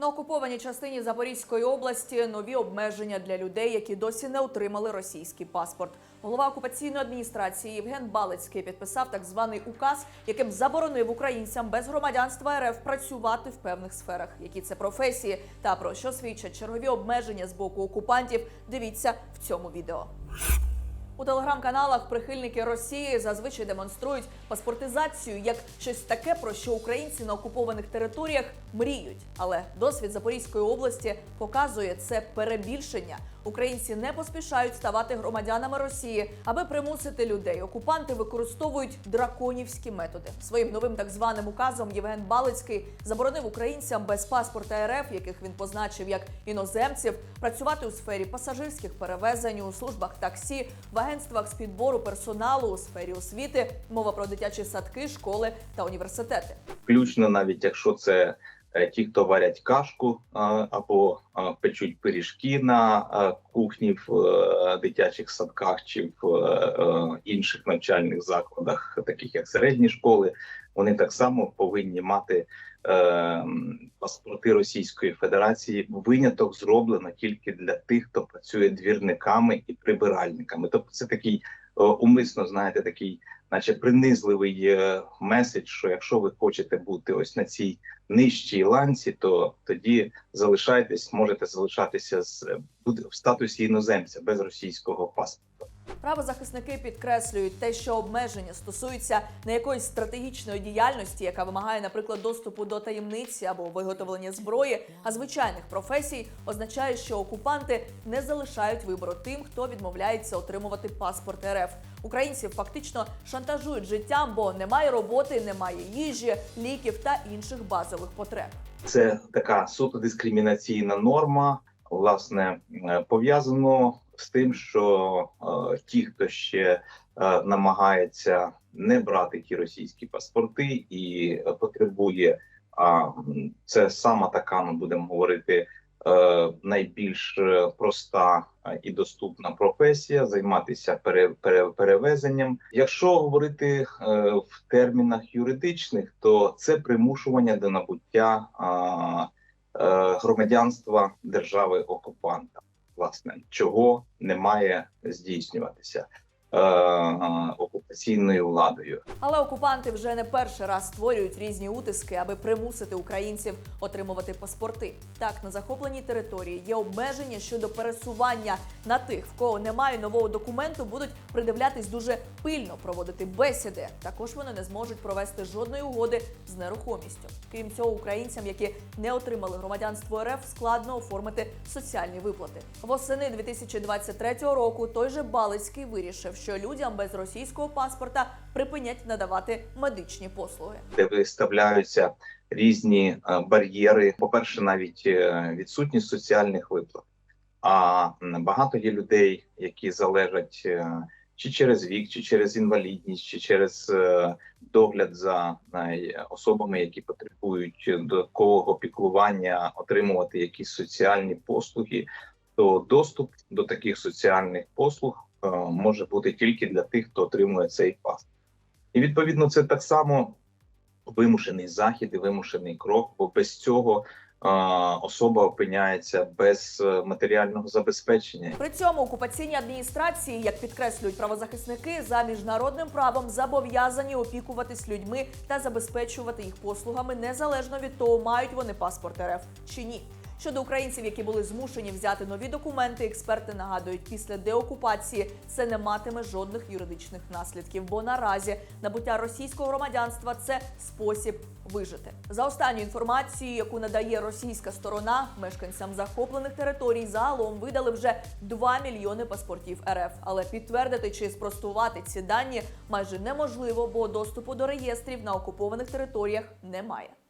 На окупованій частині Запорізької області нові обмеження для людей, які досі не отримали російський паспорт. Голова окупаційної адміністрації Євген Балицький підписав так званий указ, яким заборонив українцям без громадянства РФ працювати в певних сферах. Які це професії та про що свідчать чергові обмеження з боку окупантів? Дивіться в цьому відео. У телеграм-каналах прихильники Росії зазвичай демонструють паспортизацію як щось таке, про що українці на окупованих територіях мріють. Але досвід Запорізької області показує це перебільшення. Українці не поспішають ставати громадянами Росії, аби примусити людей. Окупанти використовують драконівські методи. Своїм новим так званим указом Євген Балицький заборонив українцям без паспорта РФ, яких він позначив як іноземців, працювати у сфері пасажирських перевезень, у службах таксі, в агентствах з підбору персоналу, у сфері освіти, мова про дитячі садки, школи та університети. включно навіть якщо це ті, хто варять кашку або печуть пиріжки на кухні в е, дитячих садках чи в е, е, інших навчальних закладах, таких як середні школи, вони так само повинні мати е, паспорти Російської Федерації. Виняток зроблено тільки для тих, хто працює двірниками і прибиральниками. Тобто, це такий е, умисно, знаєте, такий наче принизливий е, меседж, що якщо ви хочете бути ось на цій нижчій ланці, то тоді залишайтесь, можете залишатися з е, в статусі іноземця без російського паспорта. Правозахисники підкреслюють те, що обмеження стосуються не якоїсь стратегічної діяльності, яка вимагає, наприклад, доступу до таємниці або виготовлення зброї, а звичайних професій означає, що окупанти не залишають вибору тим, хто відмовляється отримувати паспорт РФ. Українців фактично шантажують життям, бо немає роботи, немає їжі, ліків та інших базових потреб. Це така суто дискримінаційна норма, власне, е, пов'язано з тим, що е, ті, хто ще е, намагається не брати ті російські паспорти і потребує, це сама така, ми будемо говорити, е, найбільш е, проста і доступна професія займатися пере, пере, перевезенням. Якщо говорити в термінах юридичних, то це примушування до набуття громадянства держави окупанта, власне, чого не має здійснюватися. Е, окупаційною владою. Але окупанти вже не перший раз створюють різні утиски, аби примусити українців отримувати паспорти. Так, на захопленій території є обмеження щодо пересування на тих, в кого немає нового документу, будуть придивлятись дуже пильно проводити бесіди. Також вони не зможуть провести жодної угоди з нерухомістю. Крім цього, українцям, які не отримали громадянство РФ, складно оформити соціальні виплати. Восени 2023 року той же Балицький вирішив, що людям без російського паспорта припинять надавати медичні послуги. де виставляються різні е, бар'єри. По-перше, навіть е, відсутність соціальних виплат. А багато є людей, які залежать е, чи через вік, чи через інвалідність, чи через догляд за особами, які потребують додаткового піклування, отримувати якісь соціальні послуги. То доступ до таких соціальних послуг може бути тільки для тих, хто отримує цей паспорт. І відповідно це так само вимушений захід і вимушений крок, бо без цього е, особа опиняється без е, матеріального забезпечення. При цьому окупаційні адміністрації, як підкреслюють правозахисники, за міжнародним правом зобов'язані опікуватись людьми та забезпечувати їх послугами незалежно від того, мають вони паспорт РФ чи ні. Щодо українців, які були змушені взяти нові документи, експерти нагадують, після деокупації це не матиме жодних юридичних наслідків, бо наразі набуття російського громадянства це спосіб вижити. За останню інформацією, яку надає російська сторона, мешканцям захоплених територій загалом видали вже 2 мільйони паспортів РФ. Але підтвердити чи спростувати ці дані майже неможливо, бо доступу до реєстрів на окупованих територіях немає.